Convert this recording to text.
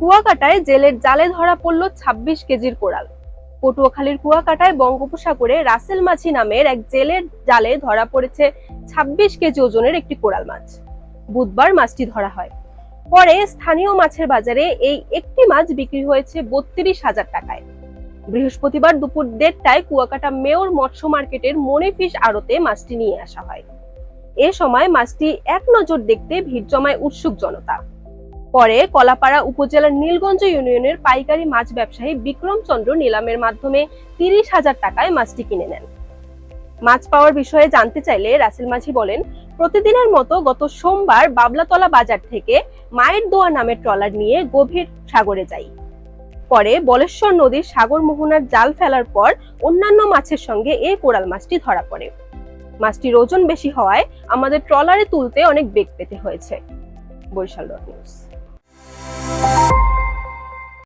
কুয়াকাটায় জেলের জালে ধরা পড়ল ২৬ কেজির কোরাল। পটুয়াখালীর কুয়াকাটায় বঙ্গোপসাগরে রাসেল মাছি নামের এক জেলের জালে ধরা পড়েছে ২৬ কেজি ওজনের একটি কোরাল মাছ। বুধবার মাছটি ধরা হয়। পরে স্থানীয় মাছের বাজারে এই একটি মাছ বিক্রি হয়েছে বত্রিশ হাজার টাকায়। বৃহস্পতিবার দুপুর দেড়টায় কুয়াকাটা মেয়র মৎস্য মার্কেটের মনিফিশ আড়তে মাছটি নিয়ে আসা হয়। এ সময় মাছটি এক নজর দেখতে ভিড় জমায় উৎসুক জনতা। পরে কলাপাড়া উপজেলার নীলগঞ্জ ইউনিয়নের পাইকারি মাছ ব্যবসায়ী বিক্রম চন্দ্র নিলামের মাধ্যমে তিরিশ হাজার টাকায় মাছটি কিনে নেন। মাছ পাওয়ার বিষয়ে জানতে চাইলে রাসেল মাঝি বলেন, প্রতিদিনের মতো গত সোমবার বাবলাতলা বাজার থেকে মায়ের দোয়া নামের ট্রলার নিয়ে গভীর সাগরে যাই। পরে বলেশ্বর নদীর সাগর মোহনার জাল ফেলার পর অন্যান্য মাছের সঙ্গে এই কোরাল মাছটি ধরা পড়ে। মাছটির ওজন বেশি হওয়ায় আমাদের ট্রলারে তুলতে অনেক বেগ পেতে হয়েছে। Barishal dot news.